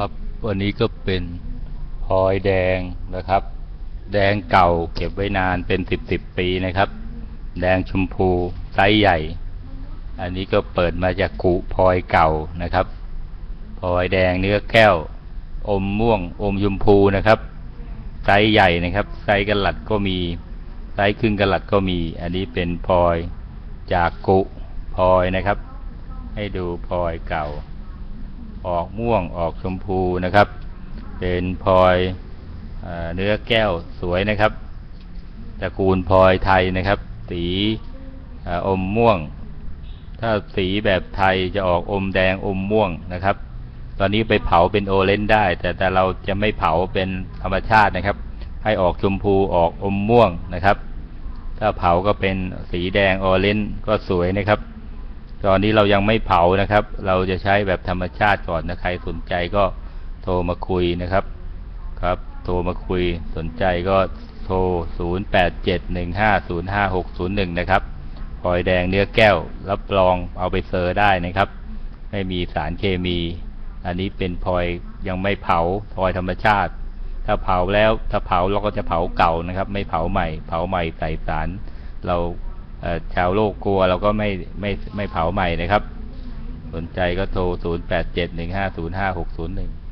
ครับ วันนี้ก็เป็นพลอยแดงนะครับ แดงเก่าเก็บไว้นานเป็นสิบสิบปีนะครับ แดงชมพูไซส์ใหญ่ อันนี้ก็เปิดมาจากกุพลอยเก่านะครับพลอยแดงเนื้อแก้ว อมม่วง อมชมพูนะครับ ไซส์ใหญ่นะครับ ไซส์กระหลัดก็มี ไซส์ครึ่งกระหลัดก็มี อันนี้เป็นพลอยจากกุพลอยนะครับ ให้ดูพลอยเก่า ออกม่วงออกชมพูนะครับ เป็นพลอยเนื้อแก้วสวยนะครับตระกูลพลอยไทยนะครับ สีอมม่วง ถ้าสีแบบไทยจะออกอมแดงอมม่วงนะครับ ตอนนี้ไปเผาเป็นโอเลนได้ แต่แต่เราจะไม่เผาเป็นธรรมชาตินะครับ ให้ออกชมพูออกอมม่วงนะครับ ถ้าเผาก็เป็นสีแดงออเรนก็สวยนะครับ ตอนนี้เรายังไม่เผานะครับ เราจะใช้แบบธรรมชาติก่อนนะใครสนใจก็โทรมาคุยนะครับครับ โทรมาคุยสนใจก็โทร 0871505601 นะครับพลอยแดงเนื้อแก้ว รับรองเอาไปเซอร์ได้นะครับ ไม่มีสารเคมี อันนี้เป็นพลอยยังไม่เผาพลอยธรรมชาติ ถ้าเผาแล้วถ้าเผาเราก็จะเผาเก่านะครับ ไม่เผาใหม่ เผาใหม่ใส่สารเรา ชาวโลกกลัวเราก็ไม่ไม่ไม่เผาใหม่นะครับ สนใจก็โทร 0871505601